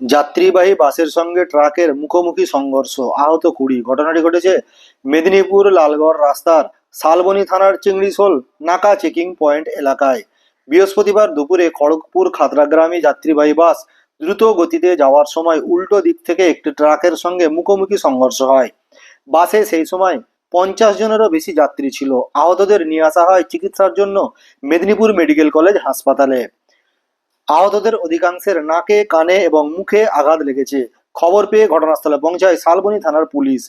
যাত্রীবাহী বাসের সঙ্গে ট্রাকের মুখোমুখি সংঘর্ষ। আহত কুড়ি। ঘটনাটি ঘটেছে মেদিনীপুর লালগড় রাস্তার শালবনী থানার চিংড়িশোল নাকা চেকিং পয়েন্ট এলাকায়। বৃহস্পতিবার দুপুরে খড়গপুর খাতড়াগ্রামী যাত্রীবাহী বাস দ্রুত গতিতে যাওয়ার সময় উল্টো দিক থেকে একটি ট্রাকের সঙ্গে মুখোমুখি সংঘর্ষ হয়। বাসে সেই সময় পঞ্চাশ জনেরও বেশি যাত্রী ছিল। আহতদের নিয়ে আসা হয় চিকিৎসার জন্য মেদিনীপুর মেডিকেল কলেজ হাসপাতালে। আহতদের অধিকাংশের নাকে, কানে এবং মুখে আঘাত লেগেছে। খবর পেয়ে ঘটনাস্থলে পৌঁছায় শালবনী থানার পুলিশ।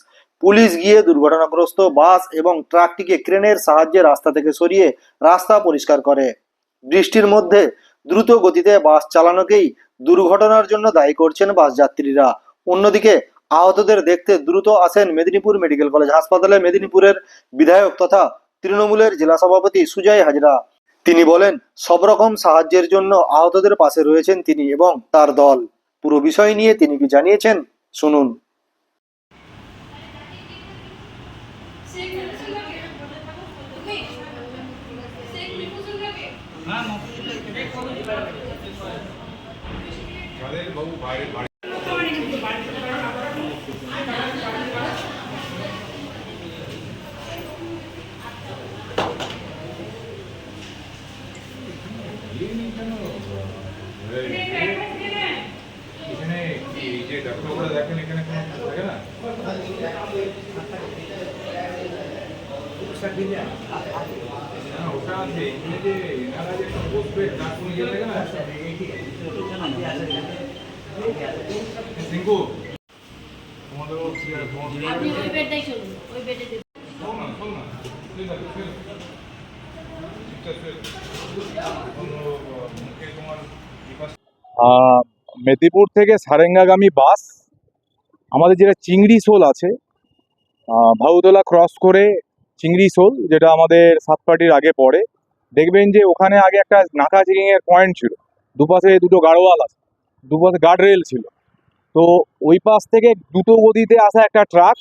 পুলিশ গিয়ে দুর্ঘটনাগ্রস্ত বাস এবং ট্রাকটিকে ক্রেনের সাহায্যে রাস্তা থেকে সরিয়ে রাস্তা পরিষ্কার করে। বৃষ্টির মধ্যে দ্রুত গতিতে বাস চালানোকেই দুর্ঘটনার জন্য দায়ী করছেন বাস যাত্রীরা। অন্যদিকে আহতদের দেখতে দ্রুত আসেন মেদিনীপুর মেডিকেল কলেজ হাসপাতালে মেদিনীপুরের বিধায়ক তথা তৃণমূলের জেলা সভাপতি সুজয় হাজরা। তিনি বলেন, সব রকম সাহায্যের জন্য আহতদের পাশে রয়েছেন তিনি এবং তার দল। পুরো বিষয় নিয়ে তিনি কি জানিয়েছেন? শুনুন কি এই যে ডাক্তারবাবুরা দেখেন এখানে কোনো কিছু থাকে না না, ওটা আছে এখানে যে এনারা যে একটা বসবে তার কোনো ইয়ে থাকে না সিঙ্কু তোমাদেরও কি আপনি ওই বেডটাই চলুন ওই বেডে শোন না শোন না আহ, মেদিনীপুর থেকে সারেঙ্গাগামী বাস আমাদের যেটা চিংড়ি শোল আছে আহ, ভাউতলা ক্রস করে চিংড়ি শোল যেটা আমাদের সাতপাটির আগে পড়ে দেখবেন যে ওখানে আগে একটা নাকা চেকিং পয়েন্ট ছিল দুপাশে দুটো গাড়োয়াল আছে দুপাশে গার্ড রেল ছিল। তো ওই পাশ থেকে দ্রুত গতিতে আসা একটা ট্রাক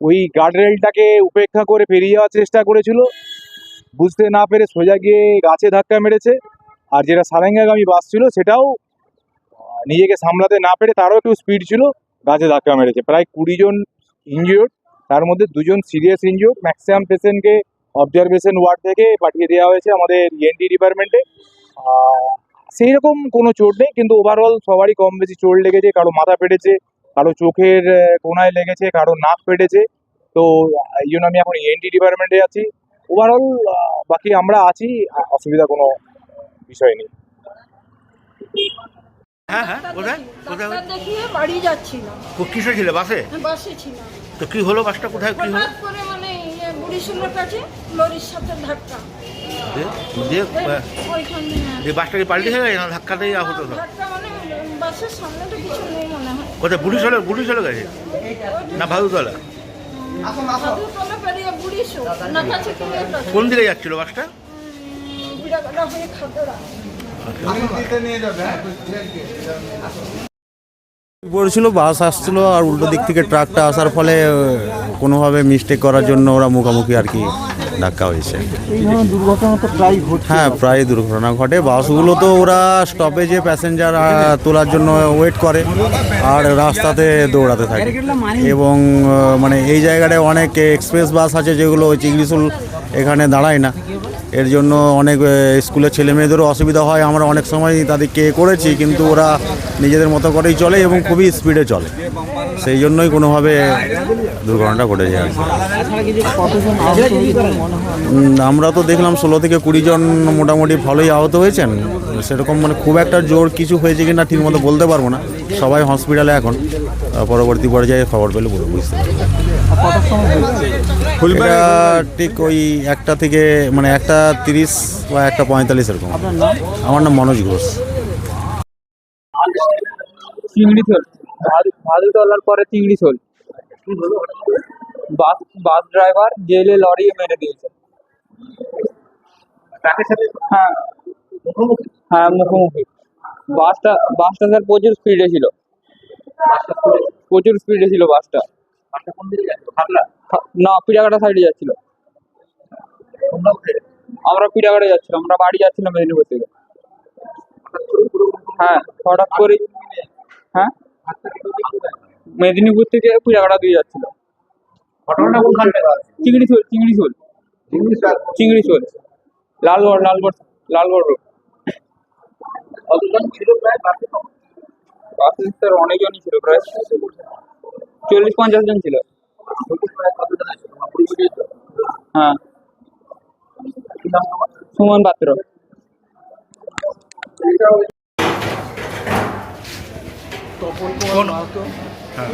ওই গার্ড রেলটাকে উপেক্ষা করে পেরিয়ে যাওয়ার চেষ্টা করেছিল। বুঝতে না পেরে সোজা গিয়ে গাছে ধাক্কা মেরেছে আর যেটা সারেঙ্গাগামী বাস ছিল সেটাও নিজেকে সামলাতে না পেরে তারও একটু স্পিড ছিল। গাছে ধাক্কা মেরেছে। প্রায় কুড়ি জন ইনজিওর্ড তার মধ্যে দুজন সিরিয়াস ইনজিওর্ড ম্যাক্সিমাম পেশেন্টকে অবজারভেশন ওয়ার্ড থেকে পাঠিয়ে দেওয়া হয়েছে আমাদের E ইএনটি ডিপার্টমেন্টে সেই রকম কোনো চোট নেই, কিন্তু ওভারঅল সবারই কম বেশি চোট লেগেছে, কারও মাথা ফেটেছে, কারও চোখের কোনায় লেগেছে, কারও নাক ফেটেছে। তো, এই জন্য আমি এখন E ইএনটি ডিপার্টমেন্টে আছি। ওভারঅল বাকি আমরা আছি অসুবিধা কোনো বিষয় নেই। হ্যাঁ হ্যাঁ কোথায় কোথায় ডাক্তার দেখিয়ে বাড়ি যাচ্ছিলাম কিসে ছিল বাসে? বাসে ছিলাম। তো কি হলো বাসটা কোথায় কি হলো? হঠাৎ করে মানে ইয়ে বুড়িশুলোর কাছে লরির সাথে ধাক্কা। দিয়ে দিয়ে। আহ, বাসটা কি পাল্টি হয়ে গেছে না ধাক্কাতেই আহত হলো? ধাক্কা মানে বাসের সামনে কিছু নেই মনে হয়। কোথায় বুড়ি চলে বুড়ি চলে গেছে? না ভাদুতলা পেরিয়ে বুড়িশো কোন দিকে যাচ্ছিল বাসটা? হয়ে খাতড়া পড়েছিল বাস আসছিল আর উল্টো দিক থেকে ট্রাকটা আসার ফলে কোনোভাবে মিস্টেক করার জন্য ওরা মুখোমুখি আর কি ধাক্কা হয়েছে। হ্যাঁ প্রায় দুর্ঘটনা ঘটে। বাসগুলো তো ওরা স্টপেজে প্যাসেঞ্জার তোলার জন্য ওয়েট করে আর রাস্তাতে দৌড়াতে থাকে। এবং মানে এই জায়গাটায় অনেক এক্সপ্রেস বাস আছে যেগুলো ওই চিংড়িশুল এখানে দাঁড়ায় না। এর জন্য অনেক স্কুলের ছেলে মেয়েদেরও অসুবিধা হয়। আমরা অনেক সময় তাদেরকে করেছি, কিন্তু ওরা নিজেদের মতো করেই চলে এবং খুবই স্পিডে চলে। সেই জন্যই কোনোভাবে দুর্ঘটনাটা আর কি। আমরা তো দেখলাম ষোলো থেকে কুড়ি জন মোটামুটি ভালোই আহত হয়েছেন। সেরকম মানে খুব একটা জোর কিছু হয়েছে কিনা ঠিক মতো বলতে পারব না। সবাই হসপিটালে এখন। পরবর্তী পর্যায়ে খবর পেলে বুঝ- বুঝতে পারব। এটা ঠিক ওই একটা থেকে মানে একটা তিরিশ বা একটা পঁয়তাল্লিশ এরকম। আমার নাম মনোজ ঘোষ। চিংড়ি ঝোল। ভাদু তলার পরে চিংড়ি ঝোল। বাস বাস ড্রাইভার জেলে লরি মেরে দিয়েছে। হ্যাঁ। হ্যাঁ মুখোমুখি। বাসটা বাসটা স্যার প্রচুর স্পিডে ছিল। প্রচুর স্পিডে ছিল বাসটা। না পিড়াঘাটা সাইডে যাচ্ছিল। আমরা পিড়াঘাটে যাচ্ছিলাম আমরা বাড়ি যাচ্ছিলাম মেদিনীপুর থেকে। হ্যাঁ হঠাৎ করে হ্যাঁ? মেদিনীপুর থেকে কুড়িয়াকাটা দিয়ে যাচ্ছিল। চিংড়ি শোল চিংড়ি শোল চিংড়ি শোল লালগড় লালগড় লালগড় রোড বাসে স্যার অনেকজনই ছিল প্রায়। চল্লিশ পঞ্চাশ জন ছিল। হ্যাঁ। সুমন পাত্র। তপন কুমার মাহাতো হ্যাঁ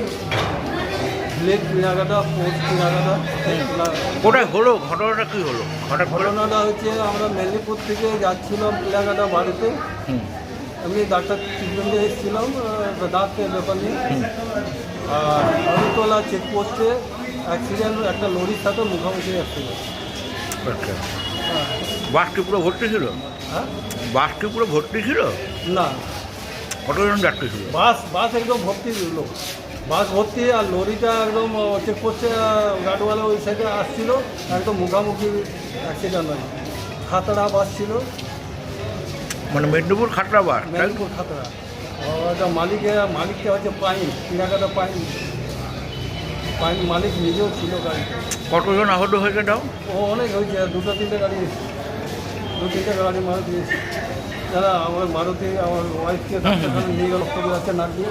পোস্ট হলো? ঘটনাটা কি হলো? ঘটনাটা হচ্ছে আমরা মেদিনীপুর থেকে যাচ্ছিলাম বাড়িতে। হুম। আমি ডাক্তার ট্রিটমেন্টে এসেছিলাম দাঁতের ব্যাপার নিয়ে। আর হরিতলা চেকপোস্টে অ্যাক্সিডেন্ট একটা লরির সাথে মুখোমুখি অ্যাক্সিডেন্ট আচ্ছা বাসটি পুরো ভর্তি ছিল? হ্যাঁ? বাসটি পুরো ভর্তি ছিল? না। কতজন যাত্রী ছিল? বাস বাস একদম ভর্তি লোক বাস ভর্তি আর লরিটা একদম চেকপোস্টে গাড়িওয়ালা ওই সাইডে আসছিল একদম মুখামুখি অ্যাক্সিডেন্ট হয়। খাতড়া বাস ছিল। মানে মেদিনীপুর তাই মেদিনীপুর খাতড়া। ওটা মালিকটা হচ্ছে পাইন কেনাকাটা পাইন। পাইন মালিক নিজেও ছিল গাড়িতে। কতজন আহত হয়েছে তাও? ও অনেক হয়েছে দুটো তিনটে গাড়ি দু তিনটে গাড়ি মারুতি যারা আমার মারুতি আমার ওয়াইফকে নিয়ে গেল আছে নাক দিয়ে।